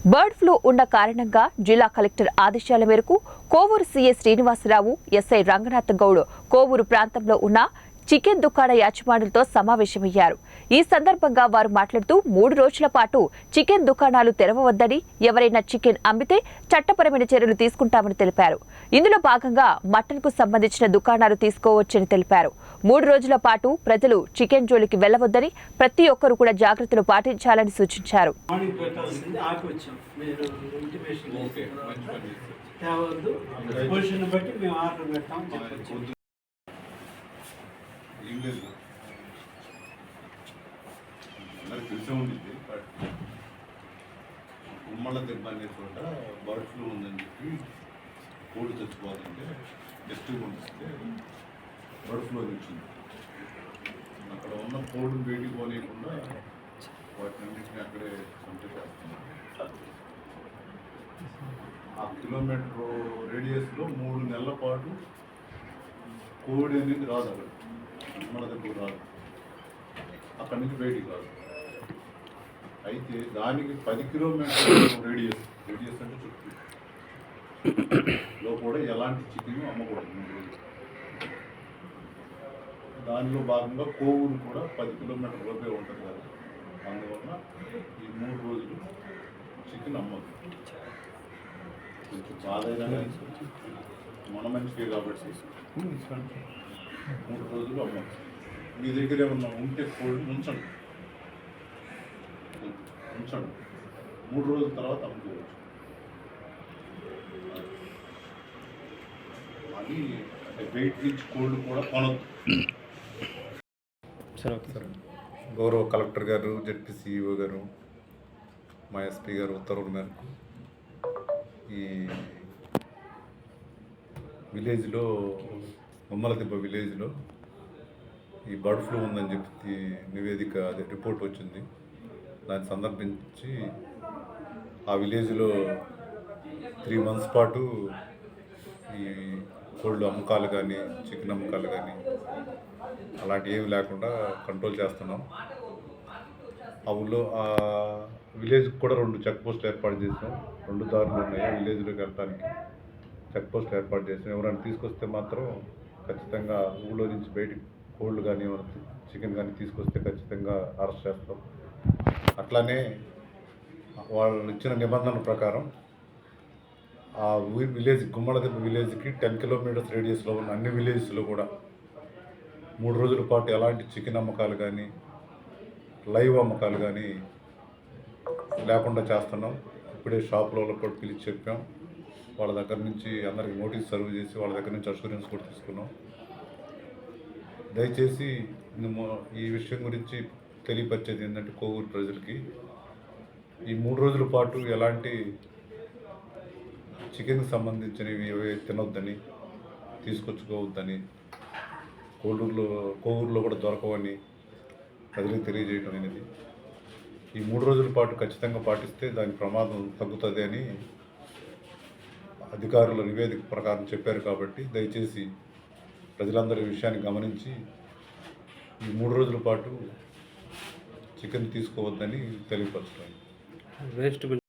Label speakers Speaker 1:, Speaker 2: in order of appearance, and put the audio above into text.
Speaker 1: Bird flu ఉన్న కారణంగా జిల్లా కలెక్టర్ ఆదేశాల మేరకు కోవూరు సీఏ శ్రీనివాసరావు ఎస్ఐ రంగనాథ్ గౌడ్ కోవూరు ప్రాంతంలో ఉన్న చికెన్ దుకాణ యాజమానులతో సమావేశమయ్యారు. ఈ సందర్భంగా వారు మాట్లాడుతూ మూడు రోజుల పాటు చికెన్ దుకాణాలు తెరవవద్దని ఎవరైనా చికెన్ అమ్మితే చట్టపరమైన చర్యలు తీసుకుంటామని తెలిపారు. ఇందులో భాగంగా మటన్కు సంబంధించిన దుకాణాలు తీసుకోవచ్చని తెలిపారు. మూడు రోజుల పాటు ప్రజలు చికెన్ జోలికి వెళ్ళవద్దని ప్రతి ఒక్కరూ కూడా జాగ్రత్తలు పాటించాలని సూచించారు.
Speaker 2: తేవద్దు. పొజిషన్ బట్టి మేము ఆర్డర్ చెప్పచ్చు.
Speaker 3: ఏం లేదు. అందరికి తెలిసే ఉండింది బట్ ఉమ్మళ్ళ దెబ్బ అనే చోట బర్డ్ ఫ్లూ ఉందని చెప్పి కోడి చచ్చిపోతుంటే జస్ట్ పంపిస్తే బర్డ్ ఫ్లూ అని వచ్చింది. అక్కడ ఉన్న కోడిని బయటికి పోనీయకుండా వాటిని అన్నింటినీ అక్కడే చంపేసేస్తున్నాం ఆ కిలోమీటర్ రేడియస్లో మూడు నెలల పాటు కోడి అనేది రాదు అక్కడ. మన దగ్గర రాదు అక్కడి నుంచి బయటికి రాదు అయితే దానికి పది కిలోమీటర్ రేడియస్ రేడియస్ అంటే చుట్టూ లో కూడా ఎలాంటి చికెన్ అమ్మకూడదు దానిలో భాగంగా కోవూరు కూడా పది కిలోమీటర్ లోపే ఉంటుంది కదా అందువల్ల ఈ మూడు రోజులు చికెన్ అమ్మదు కొంచెం బాధ అయినా మన మంచికే కాబట్టి మూడు రోజులు అమ్మచ్చు మీ దగ్గర ఏమన్నా ఉంటే కోల్డ్ ఉంచండి. ఉంచండి. మూడు రోజుల తర్వాత అమ్ముకోవచ్చు అది అంటే వెయిట్ నుంచి కోల్డ్ కూడా కొనద్దు. గౌరవ కలెక్టర్ గారు జడ్పీ సిఇఓ గారు మా ఎస్పీ గారు ఉత్తర్వుల మేరకు ఈ విలేజ్లో బొమ్మలదిబ్బ విలేజ్లో ఈ బర్డ్ ఫ్లూ ఉందని చెప్పి నివేదిక అదే రిపోర్ట్ వచ్చింది. దాన్ని సందర్భించి ఆ విలేజ్లో త్రీ మంత్స్ పాటు ఈ కోళ్ళు అమ్మకాలు కానీ చికెన్ అమ్మకాలు కానీ అలాంటి ఏమి లేకుండా కంట్రోల్ చేస్తున్నాం. ఆ ఊళ్ళో ఆ విలేజ్కి కూడా రెండు చెక్ పోస్టులు ఏర్పాటు చేసాం రెండు దారులు ఉన్నాయి విలేజ్లోకి వెళ్ళడానికి చెక్ పోస్ట్ ఏర్పాటు చేసాం ఎవరైనా తీసుకొస్తే మాత్రం ఖచ్చితంగా ఊళ్ళో నుంచి బయటికి కోళ్ళు కానీ చికెన్ కానీ తీసుకొస్తే ఖచ్చితంగా అరెస్ట్ చేస్తాం. అట్లానే వాళ్ళు ఇచ్చిన నిబంధనల ప్రకారం ఆ ఊరి విలేజ్ గుమ్మడదెబ్బ విలేజ్కి టెన్ కిలోమీటర్స్ రేడియస్లో ఉన్న అన్ని విలేజెస్లో కూడా మూడు రోజుల పాటు ఎలాంటి చికెన్ అమ్మకాలు కానీ లైవ్ అమ్మకాలు కానీ లేకుండా చేస్తున్నాం. ఇప్పుడే షాప్లో కూడా పిలిచి చెప్పాం. వాళ్ళ దగ్గర నుంచి అందరికి నోటీస్ సర్వ్ చేసి వాళ్ళ దగ్గర నుంచి అష్యూరెన్స్ కూడా తీసుకున్నాం. దయచేసి మేము ఈ విషయం గురించి తెలియపరిచేది ఏంటంటే కోవూరు ప్రజలకి. ఈ మూడు రోజుల పాటు ఎలాంటి చికెన్కి సంబంధించినవి ఏవే తినొద్దని తీసుకొచ్చుకోవద్దని కోడూరులో కోవూరులో కూడా దొరకవని ప్రజలకు తెలియజేయడం అనేది. ఈ మూడు రోజుల పాటు ఖచ్చితంగా పాటిస్తే దాని ప్రమాదం తగ్గుతుంది అని అధికారుల నివేదిక ప్రకారం చెప్పారు కాబట్టి దయచేసి ప్రజలందరూ విషయాన్ని గమనించి ఈ మూడు రోజుల పాటు చికెన్ తీసుకోవద్దని తెలియపరుస్తున్నాను.
Speaker 4: వేస్ట్